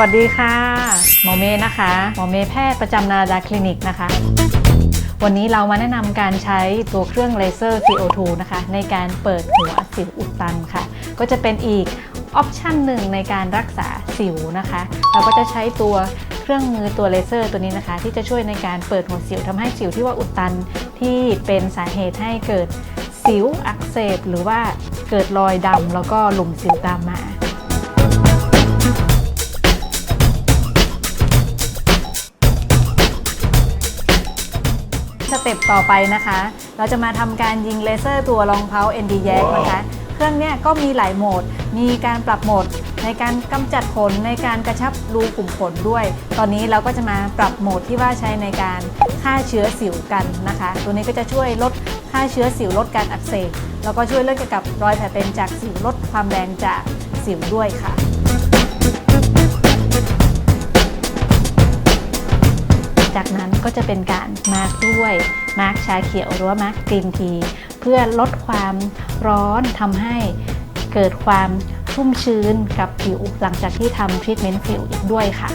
วัสดีค่ะ หมอเมย์นะคะ หมอเมย์แพทย์ประจำนาดาคลินิกนะคะ วันนี้เรามาแนะนำการใช้ตัวเครื่องเลเซอร์ CO2 นะคะ ในการเปิดหัวสิวอุดตันค่ะ ก็จะเป็นอีกออปชันหนึ่งในการรักษาสิวนะคะ เราก็จะใช้ตัวเครื่องมือตัวเลเซอร์ตัวนี้นะคะ ที่จะช่วยในการเปิดหัวสิวทำให้สิวที่ว่าอุดตันที่เป็นสาเหตุให้เกิดสิวอักเสบหรือว่าเกิดรอยดำแล้วก็หลุมสิวตามมา เต็ปต่อไปนะคะ เราจะมาทำการยิงเลเซอร์ตัวรองเพา ND แยกนะคะ เครื่องเนี้ยก็มีหลายโหมด มีการปรับโหมดในการกำจัดขนในการกระชับรูขุมขนด้วย ตอนนี้เราก็จะมาปรับโหมดที่ว่าใช้ในการฆ่าเชื้อสิวกันนะคะ ตัวนี้ก็จะช่วยลดฆ่าเชื้อสิวลดการอักเสบแล้วก็ช่วยเรื่องเกี่ยวกับรอยแผลเป็นจากสิวลดความแรงจากสิวด้วยค่ะ จากนั้นก็จะเป็นการมาร์กด้วยมาร์กชาเขียวหรือว่ามาร์กกรีนที เพื่อลดความร้อนทำให้เกิดความชุ่มชื้นกับผิวหลังจากที่ทำทรีทเมนต์ผิวอีกด้วยค่ะ